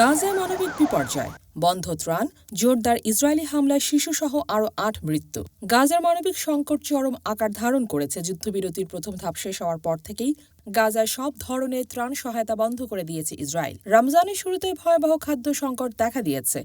গাজায় মানবিক বিপর্যয়, বন্ধ ত্রাণ, জোরদার ইসরায়েলি হামলায় শিশুসহ আরও আট মৃত্যু। গাজার মানবিক সংকট চরম আকার ধারণ করেছে যুদ্ধবিরতির প্রথম ধাপ শেষ হওয়ার পর থেকেই গাজায় সব ধরনের ত্রাণ সহায়তা বন্ধ করে দিয়েছে ইসরায়েল। রমজানের শুরুতেই ভয়াবহ খাদ্য সংকট দেখা দিয়েছে।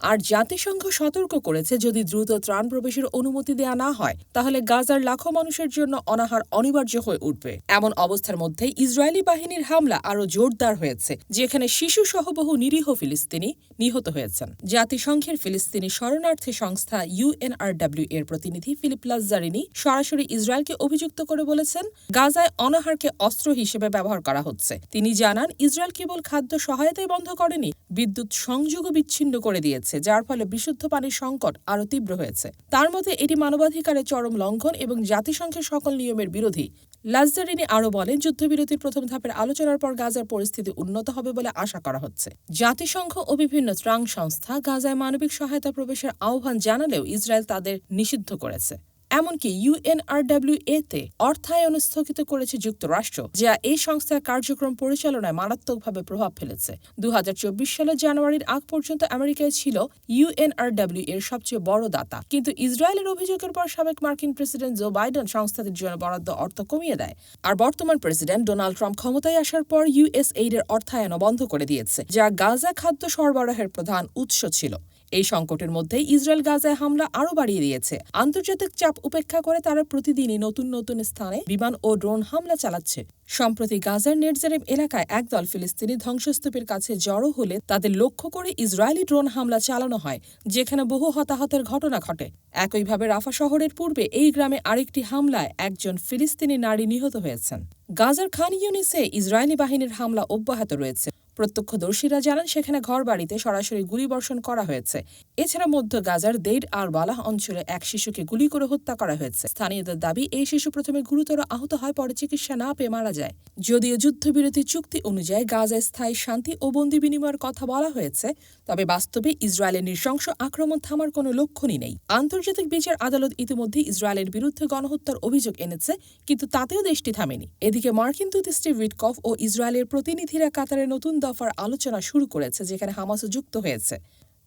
আর জাতিসংঘ সতর্ক করেছে, যদি দ্রুত ত্রাণ প্রবেশের অনুমতি দেয়া না হয়, তাহলে গাজার লাখো মানুষের জন্য অনাহার অনিবার্য হয়ে উঠবে। এমন অবস্থার মধ্যে ইসরায়েলি বাহিনীর হামলা আরও জোরদার হয়েছে, যেখানে শিশু সহ বহু নিরীহ ফিলিস্তিনি নিহত হয়েছেন। জাতিসংঘের ফিলিস্তিনি শরণার্থী সংস্থা ইউএনআরডব্লিউ এর প্রতিনিধি ফিলিপ লাজ্জারিনি সরাসরি ইসরায়েলকে অভিযুক্ত করে বলেছেন, গাজায় অনাহারকে অস্ত্র হিসেবে ব্যবহার করা হচ্ছে। তিনি জানান, ইসরায়েল কেবল খাদ্য সহায়তাই বন্ধ করেনি, বিদ্যুৎ সংযোগও বিচ্ছিন্ন করে দিয়েছে। যার ফলে বিশুদ্ধ পানির সংকট আরও তীব্র হয়েছে। তার মতে এটি মানবাধিকারের চরম লঙ্ঘন এবং জাতিসংঘের সকল নিয়মের বিরোধী। লাজদারিনি আরও বলেন যুদ্ধবিরতির প্রথম ধাপের আলোচনার পর গাজার পরিস্থিতি উন্নত হবে বলে আশা করা হচ্ছে। জাতিসংঘ ও বিভিন্ন ত্রাং সংস্থা গাজায় মানবিক সহায়তা প্রবেশের আহ্বান জানালেও ইসরায়েল তাদের নিষিদ্ধ করেছে। এমনকি ইউএনআরডব্লিউ এতে অর্থায়ন স্থগিত করেছে যুক্তরাষ্ট্র, যা এই সংস্থার কার্যক্রম পরিচালনায় মারাত্মকভাবে প্রভাব ফেলেছে। দু হাজার চব্বিশ সালের জানুয়ারির আগ পর্যন্ত আমেরিকায় ছিল ইউএনআরডব্লিউ এর সবচেয়ে বড় দাতা। কিন্তু ইসরায়েলের অভিযোগের পর সাবেক মার্কিন প্রেসিডেন্ট জো বাইডেন সংস্থাটির জন্য বরাদ্দ অর্থ কমিয়ে দেয়। আর বর্তমান প্রেসিডেন্ট ডোনাল্ড ট্রাম্প ক্ষমতায় আসার পর ইউএসএইডের অর্থায়নও বন্ধ করে দিয়েছে, যা গাজা খাদ্য সরবরাহের প্রধান উৎস ছিল। এই সংকটের মধ্যে ইসরায়েল গাজায় হামলা আরও বাড়িয়ে দিয়েছে। আন্তর্জাতিক চাপ উপেক্ষা করে তারা প্রতিদিনই নতুন নতুন স্থানে বিমান ও ড্রোন হামলা চালাচ্ছে। সম্প্রতি গাজার নেটজারেম এলাকায় একদল ফিলিস্তিনি ধ্বংসস্তূপের কাছে জড়ো হলে তাদের লক্ষ্য করে ইসরায়েলি ড্রোন হামলা চালানো হয়, যেখানে বহু হতাহতের ঘটনা ঘটে। একইভাবে রাফা শহরের পূর্বে এই গ্রামে আরেকটি হামলায় একজন ফিলিস্তিনি নারী নিহত হয়েছেন। গাজার খান ইউনিসে ইসরায়েলি বাহিনীর হামলা অব্যাহত রয়েছে। প্রত্যক্ষদর্শীরা জানান সেখানে ঘরবাড়িতে সরাসরি গুলিবর্ষণ করা হয়েছে। এছাড়া মধ্য গাজার দেড আর বালাহ অঞ্চলে এক শিশুকে গুলি করে হত্যা করা হয়েছে। স্থানীয়দের দাবি, এই শিশু প্রথমে গুরুতর আহত হয়, পরে চিকিৎসা না পেয়ে মারা যায়। যদিও যুদ্ধবিরতি চুক্তি অনুযায়ী গাজায় স্থায়ী শান্তি ও বন্দি বিনিময়ের কথা বলা হয়েছে, তবে বাস্তবে ইসরায়েলের নৃশংস আক্রমণ থামার কোনো লক্ষণই নেই। আন্তর্জাতিক বিচার আদালত ইতিমধ্যে ইসরায়েলের বিরুদ্ধে গণহত্যার অভিযোগ এনেছে, কিন্তু তাতেও দেশটি থামেনি। এদিকে মার্কিন দূত স্টিভ উইটকফ ও ইসরায়েলের প্রতিনিধিরা কাতারে নতুন দফার আলোচনা শুরু করেছে যেখানে হামাসও যুক্ত হয়েছে।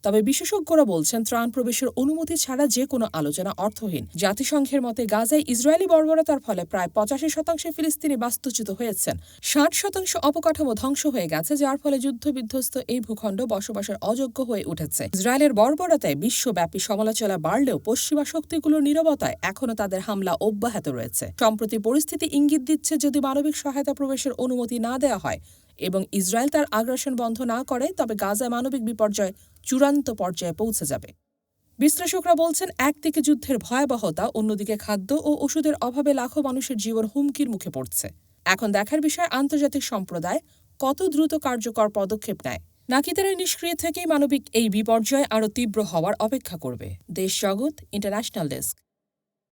তবে বিশেষজ্ঞরা বলছেন, ত্রাণ প্রবেশের অনুমতি ছাড়া যে কোনো আলোচনা অর্থহীন। জাতিসংঘের মতে গাজায় ইসরায়েলি বর্বরতার ফলে প্রায় পঁচাশি শতাংশ ফিলিস্তিনি বাস্তুচ্যুত হয়েছেন। ষাট শতাংশ অবকাঠামো ধ্বংস হয়ে গেছে, যার ফলে যুদ্ধবিধ্বস্ত এই ভূখণ্ড বসবাসের অযোগ্য হয়ে উঠেছে। ইসরায়েলের বর্বরতায় বিশ্বব্যাপী সমালোচনা বাড়লেও পশ্চিমা শক্তিগুলোর নিরবতায় এখনও তাদের হামলা অব্যাহত রয়েছে। সম্প্রতি পরিস্থিতি ইঙ্গিত দিচ্ছে, যদি মানবিক সহায়তা প্রবেশের অনুমতি না দেওয়া হয় এবং ইসরায়েল তার আগ্রাসন বন্ধ না করে, তবে গাজায় মানবিক বিপর্যয় চূড়ান্ত পর্যায়ে পৌঁছে যাবে। বিশ্লেষকরা বলছেন, একদিকে যুদ্ধের ভয়াবহতা, অন্যদিকে খাদ্য ও ওষুধের অভাবে লাখো মানুষের জীবন হুমকির মুখে পড়ছে। এখন দেখার বিষয়, আন্তর্জাতিক সম্প্রদায় কত দ্রুত কার্যকর পদক্ষেপ নেয়? নাকি তারা নিষ্ক্রিয় থেকেই মানবিক এই বিপর্যয় আরও তীব্র হওয়ার অপেক্ষা করবে। দেশ জগৎ, ইন্টারন্যাশনাল ডেস্ক।